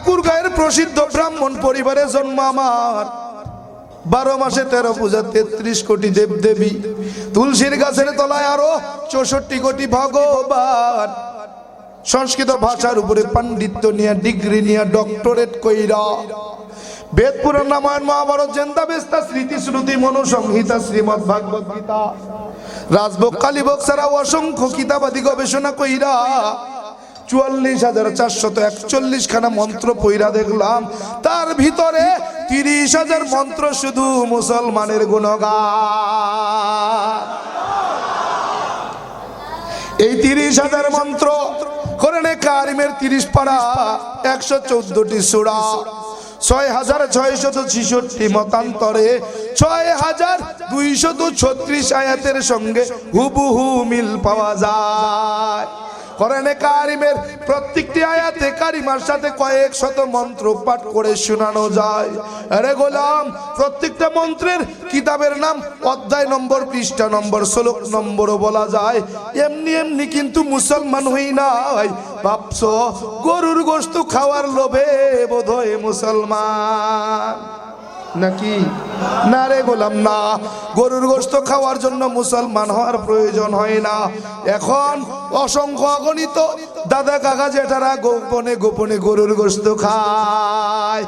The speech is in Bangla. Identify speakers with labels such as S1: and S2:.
S1: ঠাকুর গায়ের প্রসিদ্ধ ব্রাহ্মণ পরিবারে জন্ম আমার। বারো মাসে তেরো পূজা, তেত্রিশ কোটি দেব দেবী তুলসীর গাছের তলায় আরও চৌষট্টি কোটি ভগবান। সংস্কৃত ভাষার উপরে পাণ্ডিত্য নিয়ে, ডিগ্রি নিয়ে, ডক্টরেট কইরা। বেদ পুরাণ রামায়ণ মহাভারত, জেন্দা বেস্তা স্মৃতি শ্রুতি মনুসংহিতা, শ্রীমদ ভাগবত গীতা। রাজভোগ, কালীভোগ ছাড়াও অসংখ্য কিতাবাদি গবেষণা কইরা চুয়াল্লিশ হাজার চারশত একচল্লিশ খানা মন্ত্র পইরা দেখলাম। তার ভিতরে তিরিশ হাজার মন্ত্র শুধু মুসলমানের গুণগান। এই তিরিশ হাজার মন্ত্র কোরআনে কারিমের তিরিশ পাড়া একশো চোদ্দটি সুরা, ছয় হাজার ছয়শত ছিষট্টি মতান্তরে, ছয় হাজার দুইশত ছত্রিশ আয়াতের সঙ্গে হুবহু মিল পাওয়া যায়। কোরআনে কারিমের প্রত্যেকটি আয়াতে কারিমার সাথে কয়েক শত মন্ত্র পাঠ করে শোনানো যায়। আরে গোলাম, প্রত্যেকটা মন্ত্রের কিতাবের নাম অধ্যায় নম্বর, পৃষ্ঠা নম্বর, শ্লোক নম্বরও বলা যায়। এমনি এমনি কিন্তু মুসলমান হই নাই। ভাবছ, গরুর গোস্ত খাওয়ার লোভে বোধ মুসলমান। নাকি? না রে গোলাম, না। গরুর গোস্ত খাওয়ার জন্য মুসলমান হওয়ার প্রয়োজন হয় না। এখন অসংখ্য অগণিত দাদা কাকা জেঠারা গোপনে গোপনে গরুর গোস্ত খায়।